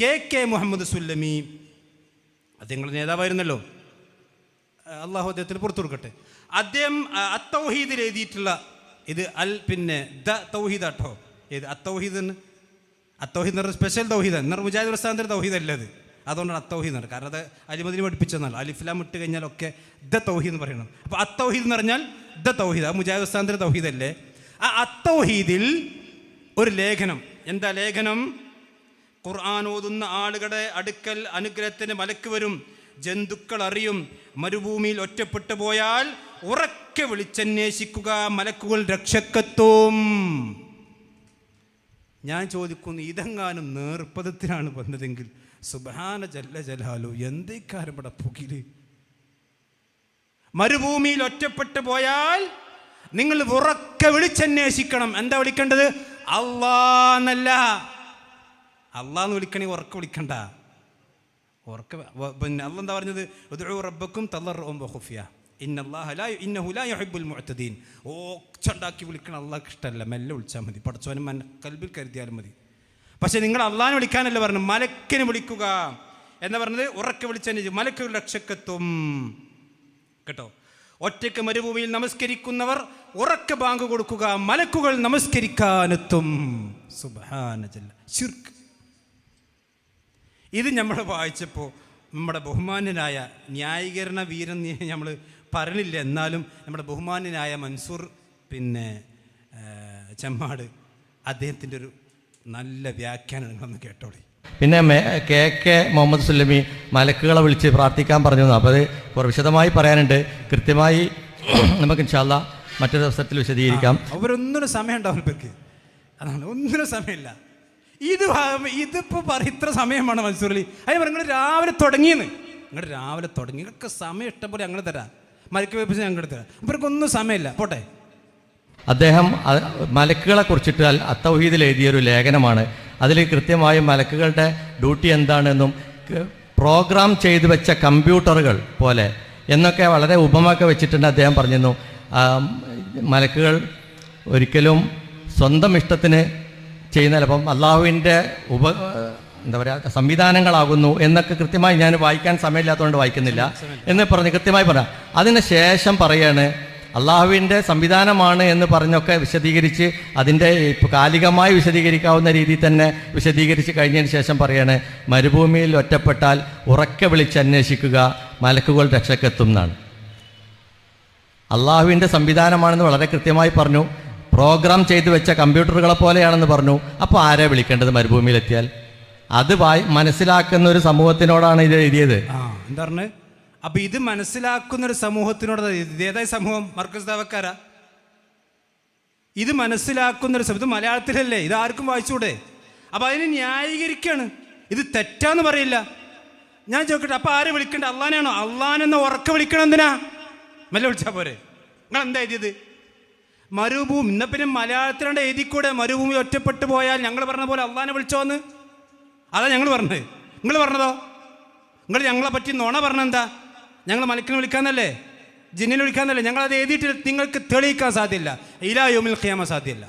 K K Muhammad Sullami. അദ്ദേഹങ്ങളുടെ നേതാവായിരുന്നല്ലോ. അള്ളാഹു അദ്ദേഹത്തിന് പുറത്തു കൊടുക്കട്ടെ. അദ്ദേഹം അത്തൗഹീദ് എഴുതിയിട്ടുള്ള ഇത് അൽ പിന്നെ ദ തൗഹീദ് ആട്ടോ. ഏത് അത്തൗഹീദ് അത്തൗഹീദ് എന്ന് സ്പെഷ്യൽ തൗഹീദ് എന്ന് പറഞ്ഞാൽ മുജാഹിദ് പ്രസ്ഥാനത്തിന്റെ തൗഹീദ് അല്ല അത്. അതുകൊണ്ടാണ് അത്തൗഹീദ് എന്ന് കാരണം അത് അലിമതിന് പഠിപ്പിച്ചെന്നാൽ അലിഫ്ലാം ഇട്ട് കഴിഞ്ഞാൽ ഒക്കെ ദ തൗഹീദ് എന്ന് പറയണം. അപ്പോൾ അത്തൗഹീദ് എന്ന് പറഞ്ഞാൽ ദ തൗഹീദ്. ആ മുജാഹിദ് പ്രസ്ഥാനത്തിന്റെ തൗഹീദ് അല്ലേ? ആ അത്തൗഹീദിൽ ഒരു ലേഖനം. എന്താ ലേഖനം? ഖുർആൻ ഓതുന്ന ആളുകളുടെ അടുക്കൽ അനുഗ്രഹത്തിന് മലക്ക് വരും. ജന്തുക്കൾ അറിയും. മരുഭൂമിയിൽ ഒറ്റപ്പെട്ടു പോയാൽ ഉറക്കെ വിളിച്ചന്വേഷിക്കുക. മലക്കുകൾ രക്ഷക്കെത്തും. ഞാൻ ചോദിക്കുന്നു ഇതെങ്ങാനും നേർപ്പദത്തിനാണ് വന്നതെങ്കിൽ സുബാന ജല്ല ജലാലു എന്തേക്കാരം ഇവിടെ പുകിൽ? മരുഭൂമിയിൽ ഒറ്റപ്പെട്ടു പോയാൽ നിങ്ങൾ ഉറക്കെ വിളിച്ചന്വേഷിക്കണം. എന്താ വിളിക്കേണ്ടത്? അള്ളാന്നല്ല അള്ളാന്ന് വിളിക്കണേ ഉറക്കെ വിളിക്കണ്ട. ഉറക്കെ പിന്നെ അള്ള എന്താ പറഞ്ഞത്? ഉദ്ഉ റബ്ബക്കും തളർഉം ബഖുഫിയ ഇന്നല്ലാഹ ലാ യു- ഇന്നഹു ലാ യുഹിബ്ബുൽ മുഅ്തദീൻ. ഓച്ചുണ്ടാക്കി വിളിക്കണം അള്ളാഹ്ക്ക് ഇഷ്ടമല്ല മെല്ലെ വിളിച്ചാൽ മതി. പഠിച്ചവനും മന കൽബിൽ കരുതിയാലും മതി. പക്ഷെ നിങ്ങൾ അള്ളാഹിനെ വിളിക്കാനല്ല പറഞ്ഞു. മലക്കിനെ വിളിക്കുക. എന്ന് പറഞ്ഞത്? ഉറക്കെ വിളിച്ചതിന് മലക്കുകൾ രക്ഷക്കെത്തും കേട്ടോ? ഒറ്റയ്ക്ക് മരുഭൂമിയിൽ നമസ്കരിക്കുന്നവർ ഉറക്കെ ബാങ്ക് കൊടുക്കുക. മലക്കുകൾ നമസ്കരിക്കാനെത്തും. സുബാനജല്ല ശിർക്ക്. ഇത് നമ്മൾ വായിച്ചപ്പോൾ നമ്മുടെ ബഹുമാന്യനായ ന്യായീകരണ വീരൻ നമ്മൾ പറഞ്ഞില്ല. എന്നാലും നമ്മുടെ ബഹുമാന്യനായ മൻസൂർ പിന്നെ ചെമ്മാട് അദ്ദേഹത്തിന്റെ ഒരു നല്ല വ്യാഖ്യാനം നിങ്ങളൊന്ന് കേട്ടോളി. പിന്നെ കെ കെ മുഹമ്മദ് സുല്ലമി മലക്കുകളെ വിളിച്ച് പ്രാർത്ഥിക്കാൻ പറഞ്ഞു അപ്പോൾ അത് കുറേ വിശദമായി പറയാനുണ്ട്. കൃത്യമായി നമുക്ക് ഇൻഷാല്ല മറ്റൊരു അവസരത്തിൽ വിശദീകരിക്കാം. അവരൊന്നിനും സമയം ഉണ്ടാവും ഇവർക്ക്. അതാണ് ഒന്നിനും സമയമില്ല. ഇത് ഇതിപ്പോൾ ഇതിപ്പോ പറ ഇത്ര സമയമാണ് മൻസൂർ അതിന് നിങ്ങൾ രാവിലെ തുടങ്ങിയെന്ന്. നിങ്ങൾ രാവിലെ തുടങ്ങി. നിങ്ങൾക്ക് സമയം ഇഷ്ടംപോലെ ഞങ്ങൾ തരാം. മലക്ക് വെപ്പിച്ച് ഞങ്ങൾ തരാം. ഇവർക്കൊന്നും സമയമില്ല. പോട്ടെ. അദ്ദേഹം മലക്കുകളെ കുറിച്ചിട്ട് അത്തൗഹീദിൽ അത്തൗഹീദിൽ എഴുതിയൊരു ലേഖനമാണ്. അതിൽ കൃത്യമായി മലക്കുകളുടെ ഡ്യൂട്ടി എന്താണെന്നും പ്രോഗ്രാം ചെയ്തു വെച്ച കമ്പ്യൂട്ടറുകൾ പോലെ എന്നൊക്കെ വളരെ ഉപമൊക്കെ വെച്ചിട്ടുണ്ട് അദ്ദേഹം പറഞ്ഞിരുന്നു. മലക്കുകൾ ഒരിക്കലും സ്വന്തം ഇഷ്ടത്തിന് ചെയ്യുന്നതല്ല അപ്പം അള്ളാഹുവിന്റെ ഉപ എന്താ പറയുക സംവിധാനങ്ങളാകുന്നു എന്നൊക്കെ കൃത്യമായി ഞാൻ വായിക്കാൻ സമയമില്ലാത്തതുകൊണ്ട് വായിക്കുന്നില്ല. എന്ന് പറഞ്ഞ് കൃത്യമായി പറയാം അതിന് ശേഷം പറയാണ് അള്ളാഹുവിന്റെ സംവിധാനമാണ് എന്ന് പറഞ്ഞൊക്കെ വിശദീകരിച്ച് അതിന്റെ ഇപ്പോൾ കാലികമായി വിശദീകരിക്കാവുന്ന രീതിയിൽ തന്നെ വിശദീകരിച്ച് കഴിഞ്ഞതിന് ശേഷം പറയാണ് മരുഭൂമിയിൽ ഒറ്റപ്പെട്ടാൽ ഉറക്കെ വിളിച്ച് അന്വേഷിക്കുക മലക്കുകൾ രക്ഷക്കെത്തും എന്നാണ്. അള്ളാഹുവിന്റെ സംവിധാനമാണെന്ന് വളരെ കൃത്യമായി പറഞ്ഞു. പ്രോഗ്രാം ചെയ്തു വെച്ച കമ്പ്യൂട്ടറുകളെ പോലെയാണെന്ന് പറഞ്ഞു. അപ്പോൾ ആരെ വിളിക്കേണ്ടത് മരുഭൂമിയിലെത്തിയാൽ? അത് വായി മനസ്സിലാക്കുന്ന ഒരു സമൂഹത്തിനോടാണ് ഇത് എഴുതിയത്. അപ്പൊ ഇത് മനസ്സിലാക്കുന്ന ഒരു സമൂഹത്തിനോട് ഏതായ സമൂഹം? മർക്കസ് ദാവക്കാരാ. ഇത് മനസ്സിലാക്കുന്ന ഒരു ഇത് മലയാളത്തിലല്ലേ? ഇത് ആർക്കും വായിച്ചൂടെ? അപ്പൊ അതിനെ ന്യായീകരിക്കാണ്. ഇത് തെറ്റാന്ന് പറയില്ല. ഞാൻ ചോദിക്കട്ടെ അപ്പൊ ആരെ വിളിക്കണ്ട? അള്ളാനാണോ അള്ളാനെന്ന ഉറക്കെ വിളിക്കണം എന്തിനാ? മെല്ലെ വിളിച്ചാ പോരെ. നിങ്ങൾ എന്താ എഴുതിയത്? മരുഭൂമി ഇന്ന പിന്നെ മലയാളത്തിലാണ്ട് എഴുതിക്കൂടെ? മരുഭൂമി ഒറ്റപ്പെട്ടു പോയാൽ ഞങ്ങൾ പറഞ്ഞ പോലെ അള്ളാനെ വിളിച്ചോന്ന് അതാ ഞങ്ങൾ പറഞ്ഞത്. നിങ്ങൾ പറഞ്ഞതോ? നിങ്ങൾ ഞങ്ങളെ പറ്റി നുണ പറഞ്ഞെന്താ ഞങ്ങൾ മലക്കിനെ വിളിക്കാന്നല്ലേ? ജിന്നിനെ വിളിക്കാന്നല്ലേ? ഞങ്ങൾ അത് എഴുതിയിട്ട് നിങ്ങൾക്ക് തെളിയിക്കാൻ സാധ്യമില്ല ഇലാ യോമിൽ ഖിയാമ സാധ്യമല്ല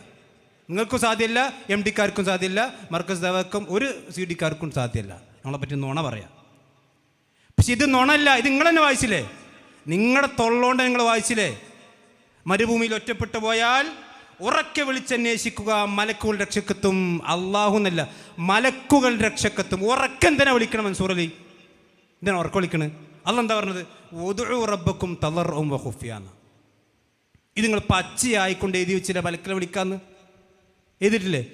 നിങ്ങൾക്കും സാധ്യമല്ല എം ഡിക്കാർക്കും സാധ്യമല്ല മർക്കസ് ദവക്കും ഒരു സി ഡിക്കാർക്കും സാധ്യമല്ല ഞങ്ങളെ പറ്റി നുണ പറയാം. പക്ഷെ ഇത് നുണല്ല ഇത് നിങ്ങൾ തന്നെ വായിച്ചില്ലേ? നിങ്ങളുടെ തൊള്ളോണ്ട് നിങ്ങൾ വായിച്ചില്ലേ? മരുഭൂമിയിൽ ഒറ്റപ്പെട്ടു പോയാൽ ഉറക്കെ വിളിച്ചന്വേഷിക്കുക മലക്കുകൾ രക്ഷക്കെത്തും അള്ളാഹു എന്നല്ല മലക്കുകൾ രക്ഷക്കെത്തും. ഉറക്കെ തന്നെ വിളിക്കണം മൻസൂർ അലി. എന്തിനാ ഉറക്കം വിളിക്കണത് അല്ല എന്താ പറഞ്ഞത്? ഒതുഴു റബ്ബക്കും തളറും വഹുഫിയാന്ന് ഇത് നിങ്ങൾ പച്ചയായിക്കൊണ്ട് എഴുതി വെച്ചില്ല മലക്കിനെ വിളിക്കാന്ന്? എഴുതിയിട്ടില്ലേ?